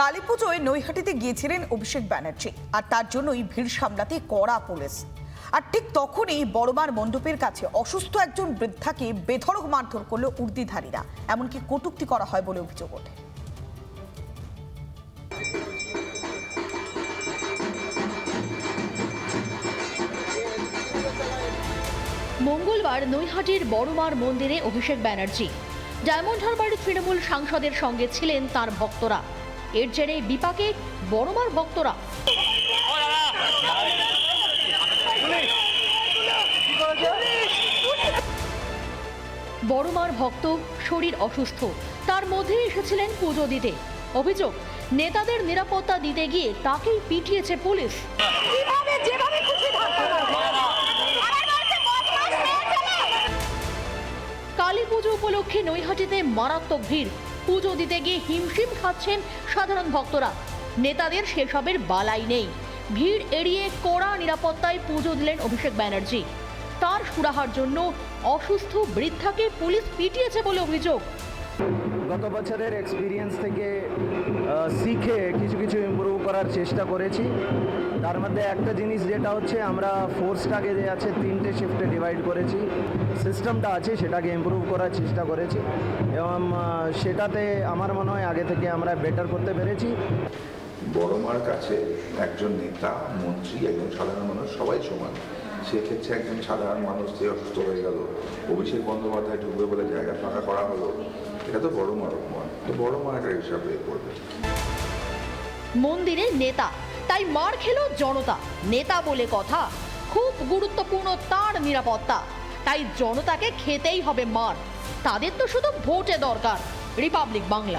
কালী পুজোয় নৈহাটিতে গিয়েছিলেন অভিষেক ব্যানার্জি। আর তার জন্যই ভিড় সামলাতে কড়া পুলিশ। আর ঠিক তখনই বড়মার মণ্ডপের কাছে অসুস্থ একজন বৃদ্ধাকে বেধড়ক মারধর করল উর্দিধারীরা। এমনকি কটূক্তি করা হয় বলে অভিযোগ ওঠে। মঙ্গলবার নৈহাটির বড়মার মন্দিরে অভিষেক ব্যানার্জি। ডায়মন্ড হারবারের তৃণমূল সাংসদের সঙ্গে ছিলেন তার ভক্তরা। এর জেরে বিপাকে বড়মার ভক্তরা। বড়মার ভক্ত শরীর অসুস্থ। তার মধ্যে এসেছিলেন পুজো দিতে। অভিযোগ নেতাদের নিরাপত্তা দিতে গিয়ে তাকেই পিটিয়েছে পুলিশ। কালী পুজো উপলক্ষে নৈহাটিতে মারাত্মক ভিড়। পুজো দিতে গিয়ে হিমশিম খাচ্ছেন সাধারণ ভক্তরা। নেতাদের সেসবের বালাই নেই। ভিড় এড়িয়ে কড়া নিরাপত্তায় পুজো দিলেন অভিষেক ব্যানার্জি। তার সুরাহার জন্য অসুস্থ বৃদ্ধাকে পুলিশ পিটিয়েছে বলে অভিযোগ। গত বছরের এক্সপিরিয়েন্স থেকে শিখে কিছু কিছু ইম্প্রুভ করার চেষ্টা করেছি। তার মধ্যে একটা জিনিস যেটা হচ্ছে, আমরা ফোর্সটাকে যে আছে, তিনটে শিফটে ডিভাইড করেছি। সিস্টেমটা আছে, সেটাকে ইম্প্রুভ করার চেষ্টা করেছি। এবং সেটাতে আমার মনে হয় আগে থেকে আমরা বেটার করতে পেরেছি। বড় মার কাছে একজন নেতা, মন্ত্রী, একজন সাধারণ মানুষ, সবাই সমান। সেক্ষেত্রে একজন সাধারণ মানুষ যে অসুস্থ হয়ে গেল, অভিষেক বন্দ্যোপাধ্যায় ঢুকবে বলে জায়গা ফাঁকা করা হলো, এটা তো বড় মার অপমান। বড় মা একটা হিসাব হিসাবে করবে। মন্দিরের নেতা, তাই মার খেল জনতা। নেতা বলে কথা, খুব গুরুত্বপূর্ণ তার নিরাপত্তা। তাই জনতাকে খেতেই হবে মার। তাদের তো শুধু ভোটে দরকার। রিপাবলিক বাংলা।